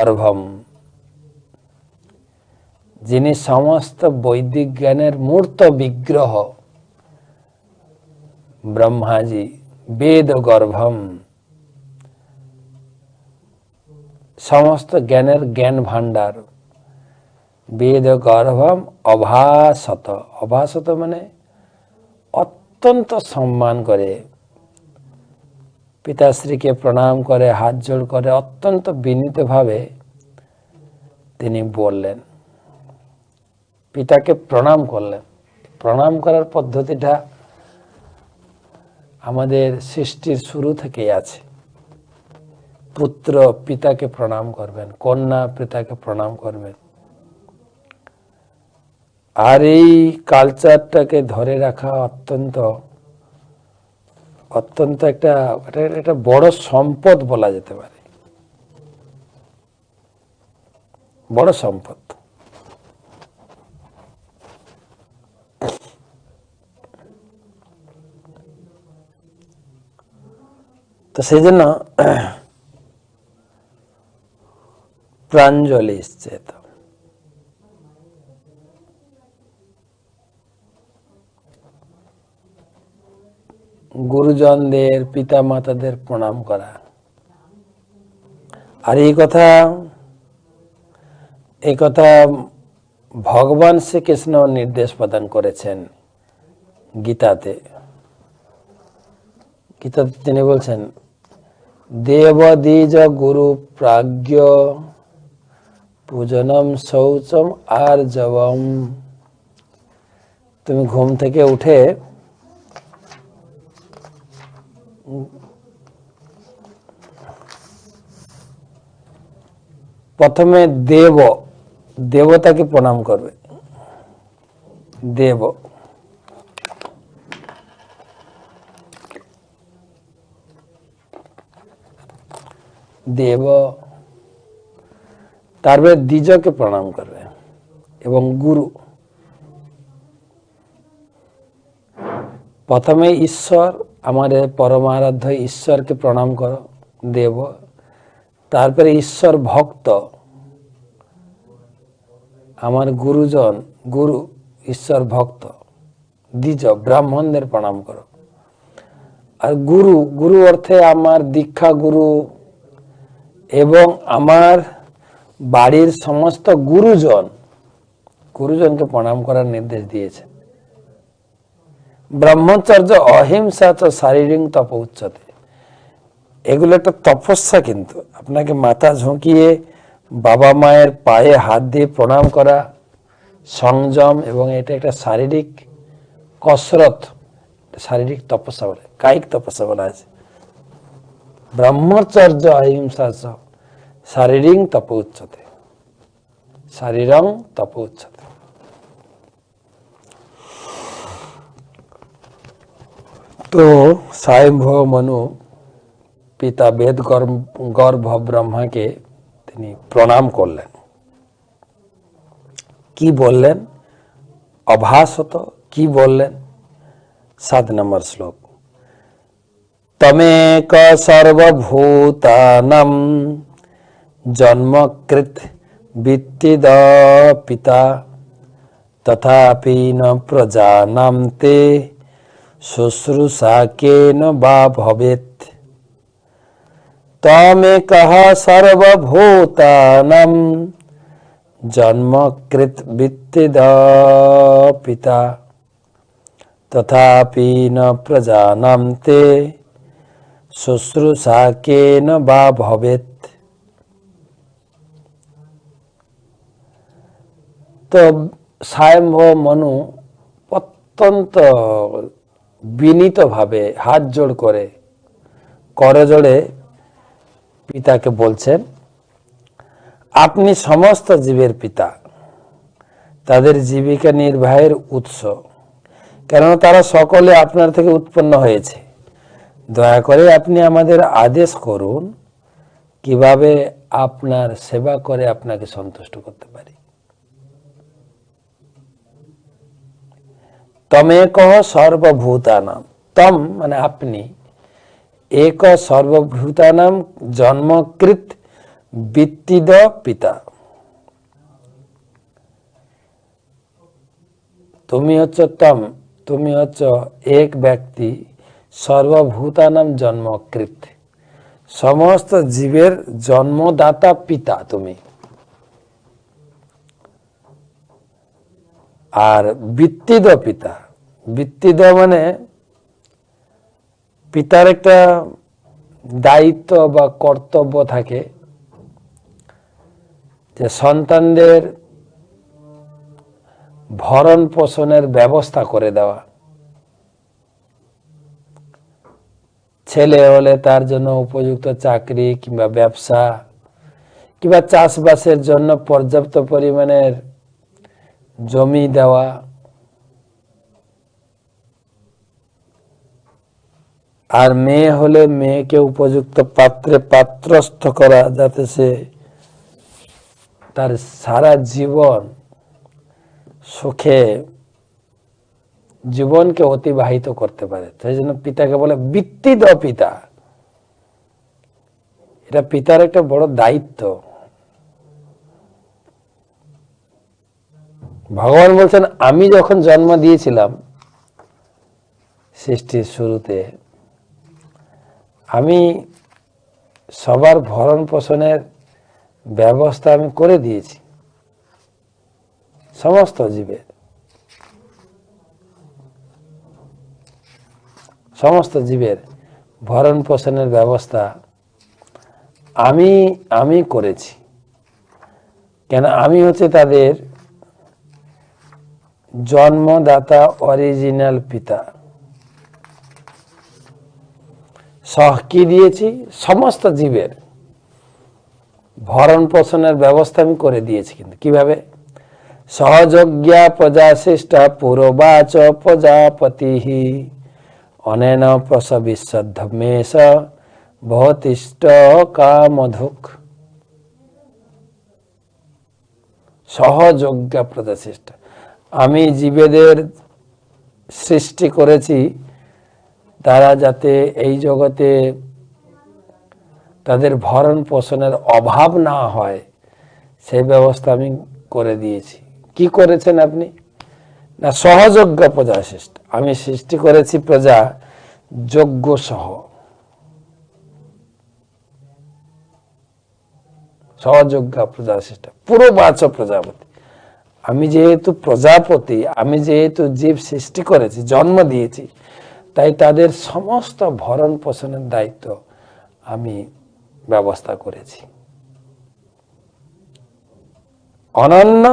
গর্ভম যিনি সমস্ত বৈদিক জ্ঞানের মূর্ত বিগ্রহ ব্রহ্মাজি বেদ গর্ভম সমস্ত জ্ঞানের জ্ঞান ভাণ্ডার বেদ গর্ভম অভাসত অভাসত মানে অত্যন্ত সম্মান করে পিতাশ্রীকে প্রণাম করে, হাত জোড় করে, অত্যন্ত বিনীতভাবে তিনি বললেন, পিতাকে প্রণাম করলেন। প্রণাম করার পদ্ধতিটা আমাদের সৃষ্টির শুরু থেকেই আছে। পুত্র পিতাকে প্রণাম করবেন, কন্যা পিতাকে প্রণাম করবেন। আর এই কালচারটাকে ধরে রাখা অত্যন্ত অত্যন্ত একটা একটা বড় সম্পদ বলা যেতে পারে। বড় সম্পদ। তো সেই জন্য প্রাঞ্জলি এসছে তো গুরুজনদের পিতা মাতাদের প্রণাম করা। আর এই কথা এই কথা ভগবান শ্রীকৃষ্ণ নির্দেশ প্রদান করেছেন গীতাতে। গীতাতে তিনি বলছেন দেব দ্বিজ গুরু প্রাজ্ঞ, পূজনম শৌচম আর জবম তুমি ঘুম থেকে উঠে প্রথমে দেব দেবতাকে প্রণাম করবে দেব দেব তারপরে দ্বিজকে প্রণাম করবে এবং গুরু প্রথমে ঈশ্বর আমাদের পরমারাধ্য ঈশ্বরকে প্রণাম করো, দেব। তারপরে ঈশ্বর ভক্ত। আমার গুরুজন, গুরু, ঈশ্বর ভক্ত। দ্বিজ, ব্রাহ্মণদের প্রণাম করো। আর গুরু গুরু অর্থে আমার দীক্ষা গুরু এবং আমার বাড়ির সমস্ত গুরুজন, গুরুজনকে প্রণাম করার নির্দেশ দিয়েছে ব্রহ্মচর্য অহিংসা তো শারীরিক তপ উচ্চতে। এগুলো একটা তপস্যা কিন্তু। আপনাকে মাথা ঝুঁকিয়ে বাবা মায়ের পায়ে হাত দিয়ে প্রণাম করা, সংযম এবং এটা একটা শারীরিক কসরত শারীরিক তপস্যা বলে, কায়িক তপস্যা বলা আছে। ব্রহ্মচর্য অহিংসা শারীরিক তপ উচ্চতে। শারীরং তপ উচ্চতে। তো স্বয়ম্ভ মনু পিতা বেদ গর্ভ ব্রহ্মাকে তিনি প্রণাম করলেন কি বললেন অভাসত কি বললেন সাত নম্বর শ্লোক তমেক সর্বভূতানাম জন্মকৃত বিত্তিদ পিতা তথাপি ন প্রজানাম তে শুশ্রূষা কেন বা ভবেত তমেকः সর্বভূতানাম, জন্মকৃত বিত্তিদ পিতা। তথাপি ন প্রজানাম তে শুশ্রূষা কেন বা ভবেত তো স্বয়ম্ভ মনু অত্যন্ত বিনীতভাবে হাত জোড় করে করজোড়ে পিতাকে বলছেন, আপনি সমস্ত জীবের পিতা, তাদের জীবিকা নির্বাহের উৎস, কেননা তারা সকলে আপনার থেকে উৎপন্ন হয়েছে। দয়া করে আপনি আমাদের আদেশ করুন, কীভাবে আপনার সেবা করে আপনাকে সন্তুষ্ট করতে পারি। তমেক সর্বভূতানাম তম মানে আপনি এক সর্বভূতানাম জন্মকৃত বৃত্তিদ পিতা তুমি হচ্ছে তম তুমি হচ্ছে এক ব্যক্তি সর্বভূতানাম জন্মকৃত সমস্ত জীবের জন্মদাতা পিতা তুমি আর বৃত্তিদ পিতা। বৃত্তিদ মানে পিতার একটা দায়িত্ব বা কর্তব্য থাকে যে সন্তানদের ভরণ পোষণের ব্যবস্থা করে দেওয়া। ছেলে হলে তার জন্য উপযুক্ত চাকরি কিংবা ব্যবসা কিংবা চাষবাসের জন্য পর্যাপ্ত পরিমাণের জমি দেওয়া। আর মেয়ে হলে মেয়েকে উপযুক্ত পাত্রে পাত্রস্থ করা যাতে সে তার সারা জীবন সুখে জীবনকে অতিবাহিত করতে পারে। সেই জন্য পিতাকে বলে বৃত্তিদ পিতা। এটা পিতার একটা বড় দায়িত্ব। ভগবান বলছেন, আমি যখন জন্ম দিয়েছিলাম সৃষ্টির শুরুতে, আমি সবার ভরণ পোষণের ব্যবস্থা আমি করে দিয়েছি, সমস্ত জীবের। সমস্ত জীবের ভরণ পোষণের ব্যবস্থা আমি আমি করেছি। কেন আমি হচ্ছে তাদের জন্মদাতা অরিজিনাল পিতা। সহ কি দিয়েছি, সমস্ত জীবের। ভরণ পোষণের ব্যবস্থা আমি করে দিয়েছি কিন্তু। কীভাবে? সহযোগ্যা প্রজাশিষ্ট পুরবাচ প্রজাপতি অনেন প্রসবিশ্বমেশ ভতিষ্ঠ কামধুক। সহযোগ্যা প্রজাশিষ্ট আমি জীবেদের সৃষ্টি করেছি তারা যাতে এই জগতে তাদের ভরণ পোষণের অভাব না হয়, সেই ব্যবস্থা আমি করে দিয়েছি। কি করেছেন আপনি? না সহযোগ্য প্রজা সৃষ্টি আমি সৃষ্টি করেছি প্রজা যোগ্য সহ। সহযোগ্য প্রজা সৃষ্টি পুরো বাচ প্রজাপতি। আমি যেহেতু প্রজাপতি, আমি যেহেতু জীব সৃষ্টি করেছি, জন্ম দিয়েছি, তাই তাদের সমস্ত ভরণ পোষণের দায়িত্ব আমি ব্যবস্থা করেছি। অনন্য